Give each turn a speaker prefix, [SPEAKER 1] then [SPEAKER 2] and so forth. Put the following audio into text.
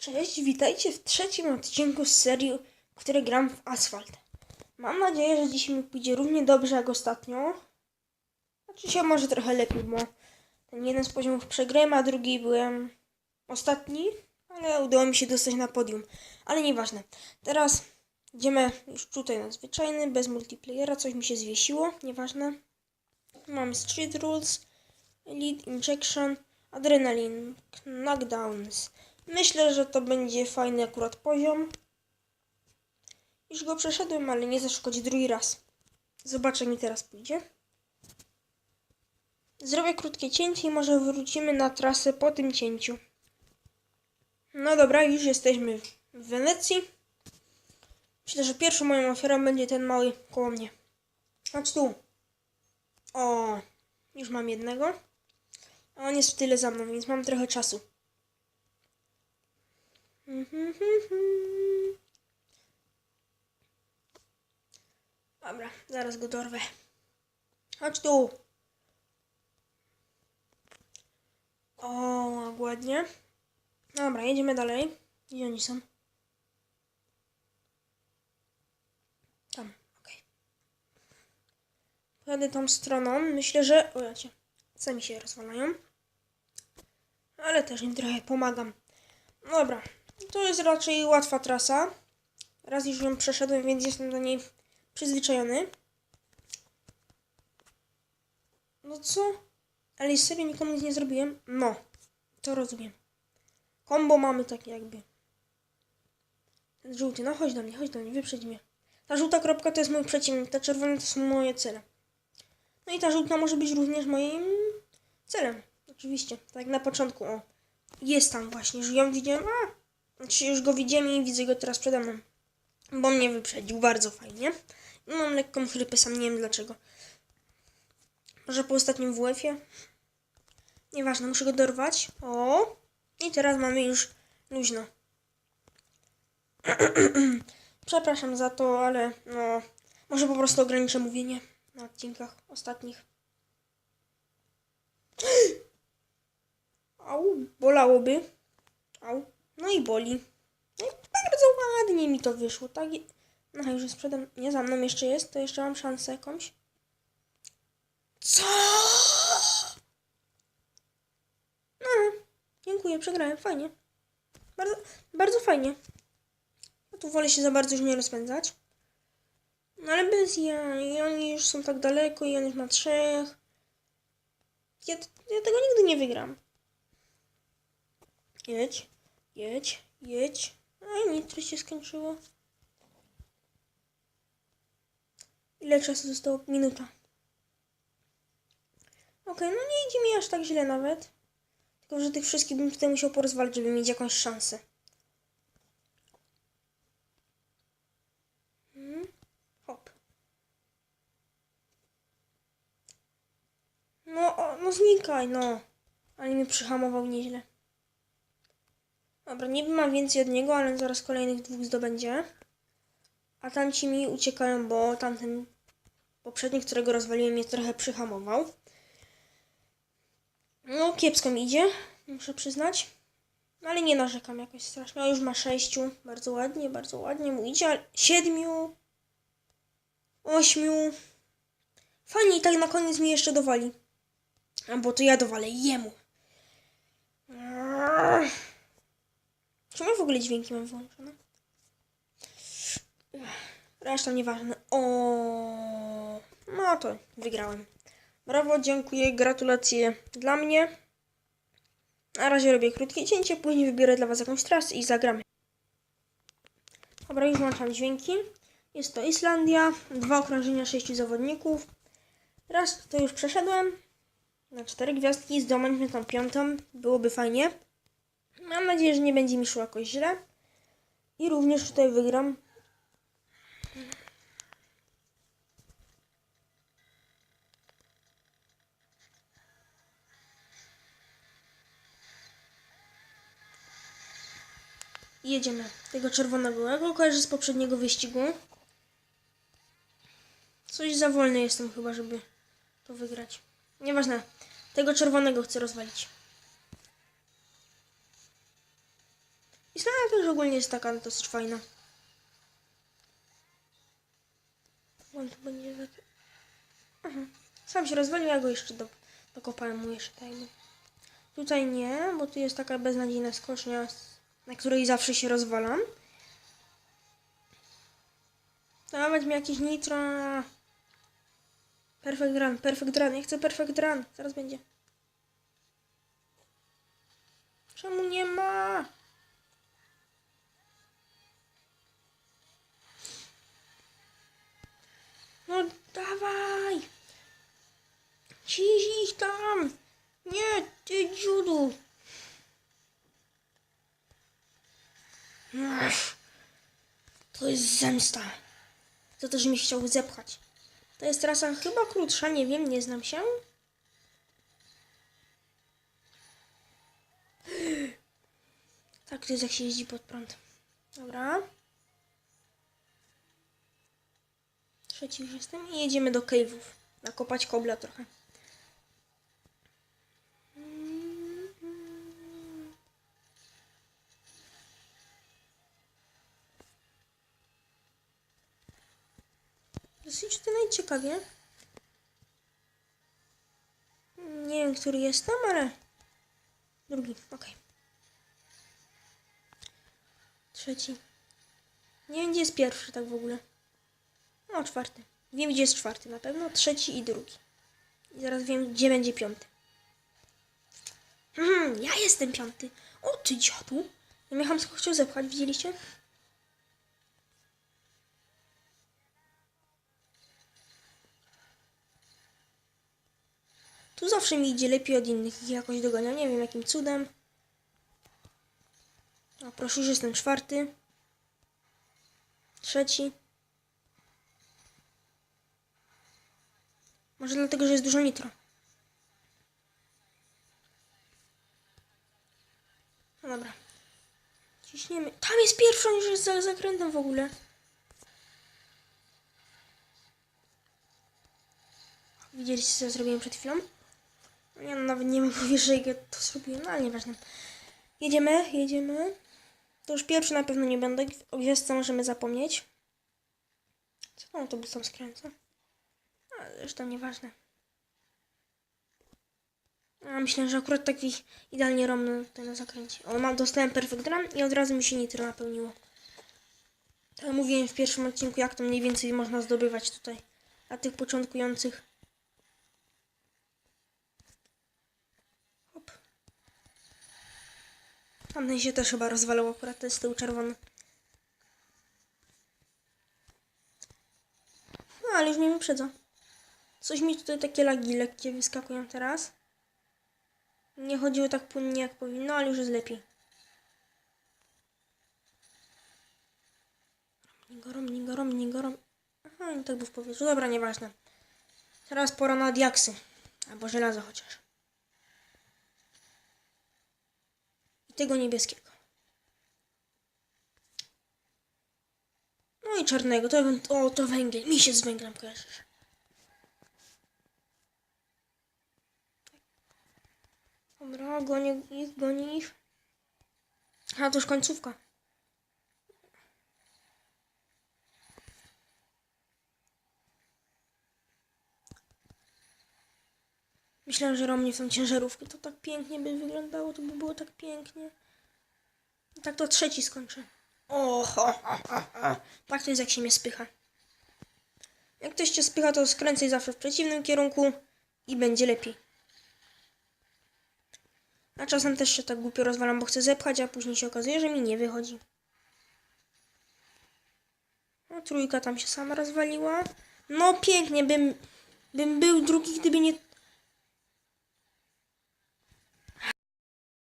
[SPEAKER 1] Cześć, witajcie w trzecim odcinku z serii, w której gram w Asphalt. Mam nadzieję, że dzisiaj mi pójdzie równie dobrze jak ostatnio. Znaczy się może trochę lepiej, bo ten jeden z poziomów przegrałem, a drugi byłem ostatni, ale udało mi się dostać na podium. Ale nieważne. Teraz idziemy już tutaj na zwyczajny, bez multiplayera, coś mi się zwiesiło, nieważne. Mam Street Rules, Elite Injection, Adrenaline, Knockdowns. Myślę, że to będzie fajny akurat poziom. Już go przeszedłem, ale nie zaszkodzi drugi raz. Zobaczę, mi teraz pójdzie. Zrobię krótkie cięcie i może wrócimy na trasę po tym cięciu. No dobra, już jesteśmy w Wenecji. Myślę, że pierwszą moją ofiarą będzie ten mały koło mnie. Chodź tu. O, już mam jednego. A on jest w tyle za mną, więc mam trochę czasu. Dobra, zaraz go dorwę. Chodź tu. O, ładnie. Dobra, jedziemy dalej. Gdzie oni są? Tam, okej. Pojadę tą stroną. Myślę, że... O, jacie. Sami się rozwalają. Ale też im trochę pomagam. Dobra, to jest raczej łatwa trasa. Raz już ją przeszedłem, więc jestem do niej przyzwyczajony. No co? Ale serio nikomu nic nie zrobiłem? No, to rozumiem. Kombo mamy takie jakby. Ten żółty, no chodź do mnie, chodź do mnie, wyprzedź mnie. Ta żółta kropka to jest mój przeciwnik, ta czerwona to są moje cele. No i ta żółta może być również moim celem. Oczywiście, tak na początku, o. Jest tam właśnie, już ją widziałem, a, znaczy już go widziałem i widzę go teraz przede mną. Bo mnie wyprzedził, bardzo fajnie. I mam lekką chrypę, sam nie wiem dlaczego. Może po ostatnim WF-ie? Nieważne, muszę go dorwać. O! I teraz mamy już luźno. Przepraszam za to, ale no... Może po prostu ograniczę mówienie na odcinkach ostatnich. Au, bolałoby. Au. No i boli. No bardzo ładnie mi to wyszło. Tak. No już jest przede Nie za mną jeszcze jest, to jeszcze mam szansę jakąś. Co? No, dziękuję, przegrałem. Fajnie. Bardzo, bardzo fajnie. Ja tu wolę się za bardzo już nie rozpędzać. No ale bez ja. I oni już są tak daleko i on już ma trzech. Ja, ja tego nigdy nie wygram. Jedź, jedź, jedź. A nitro się skończyło. Ile czasu zostało? Minuta. Okej, no nie idzie mi aż tak źle nawet. Tylko, że tych wszystkich bym tutaj musiał porozwalić, żeby mieć jakąś szansę. Mhm. Hop. No, no znikaj, no. Ale mnie przyhamował nieźle. Dobra, niby mam więcej od niego, ale zaraz kolejnych dwóch zdobędzie. A tamci mi uciekają, bo tamten poprzedni, którego rozwaliłem, mnie trochę przyhamował. No, kiepsko mi idzie, muszę przyznać. No, ale nie narzekam jakoś strasznie. O, już ma sześciu. Bardzo ładnie, bardzo ładnie mu idzie. Siedmiu. Ośmiu. Fajnie i tak na koniec mi jeszcze dowali. A bo to ja dowalę jemu. Czemu w ogóle dźwięki mam włączone? Reszta nieważne. O, no to wygrałem. Brawo, dziękuję, gratulacje dla mnie. Na razie robię krótkie cięcie, później wybiorę dla Was jakąś trasę i zagramy. Dobra, już włączam dźwięki. Jest to Islandia, dwa okrążenia, sześciu zawodników. Raz to już przeszedłem. Na cztery gwiazdki, zdobądźmy tą piątą, byłoby fajnie. Mam nadzieję, że nie będzie mi szło jakoś źle. I również tutaj wygram. Jedziemy. Tego czerwonego. Ja go kojarzę z poprzedniego wyścigu. Coś za wolny jestem chyba, żeby to wygrać. Nieważne. Tego czerwonego chcę rozwalić. I strona też ogólnie jest taka dosyć fajna. On tu będzie tak... Aha. Sam się rozwalił, ja go jeszcze do, dokopałem mu jeszcze dajmy. Tutaj nie, bo tu jest taka beznadziejna skocznia, na której zawsze się rozwalam. Dawać mi jakieś nitro. Perfect run, perfect run, ja chcę perfect run. Zaraz będzie. Czemu nie ma? No dawaj! Ciś ich tam! Nie, ty dziudu! Ech, To jest zemsta. To też mi chciał zepchać. To jest trasa chyba krótsza, nie wiem, nie znam się. Tak, to jest jak się jeździ pod prąd. Dobra. Trzeci już jestem i jedziemy do cave'ów. Nakopać kobla trochę. Dosyć to najciekawie. Nie wiem, który jestem, ale drugi, okej. Trzeci. Nie wiem, gdzie jest pierwszy, tak w ogóle. No, czwarty. Wiem, gdzie jest czwarty na pewno. Trzeci i drugi. I zaraz wiem, gdzie będzie piąty. Hmm, ja jestem piąty. O, ty dziadu. Ja mnie chamsko chciał zepchać, widzieliście? Tu zawsze mi idzie lepiej od innych. Ich jakoś dogania. Nie wiem, jakim cudem. O, proszę, już jestem czwarty. Trzeci. Może dlatego, że jest dużo nitro. No dobra. Ciśniemy. Tam jest pierwszy, on już jest za zakrętem w ogóle. Widzieliście, co ja zrobiłem przed chwilą? No Nie no, nawet nie że ja to zrobiłem, no ale nieważne. Jedziemy, jedziemy. To już pierwszy na pewno nie będę. O gwiazdce możemy zapomnieć. Co tam autobus tam skręca? Zresztą nieważne. A myślę, że akurat taki idealnie romny tutaj na zakręcie. O, mam, dostałem perfect run i od razu mi się nitro napełniło. Tak mówiłem w pierwszym odcinku, jak to mniej więcej można zdobywać tutaj. Dla tych początkujących. Hop. Tamten się też chyba rozwalał akurat, to jest tył czerwony. No, ale już mnie wyprzedza. Coś mi tutaj takie lagi lekkie wyskakują teraz. Nie chodziło tak płynnie jak powinno, ale już jest lepiej. Romni go, romni go, romni go, rom... Aha, i tak był w powietrzu. Dobra, nieważne. Teraz pora na diaksy. Albo żelazo chociaż. I tego niebieskiego. No i czarnego. To, o, to węgiel. Mi się z węglem kojarzysz. Dobra, gonię ich, gonię ich. A, to już końcówka. Myślałem, że romnie w tą ciężarówkę. To tak pięknie by wyglądało, to by było tak pięknie. I tak to trzeci skończę. O, ho, ho, ho, ho. Tak to jest, jak się mnie spycha. Jak ktoś cię spycha, to skręcaj zawsze w przeciwnym kierunku i będzie lepiej. A czasem też się tak głupio rozwalam, bo chcę zepchać, a później się okazuje, że mi nie wychodzi. No, trójka tam się sama rozwaliła. No pięknie, bym, bym był drugi, gdyby nie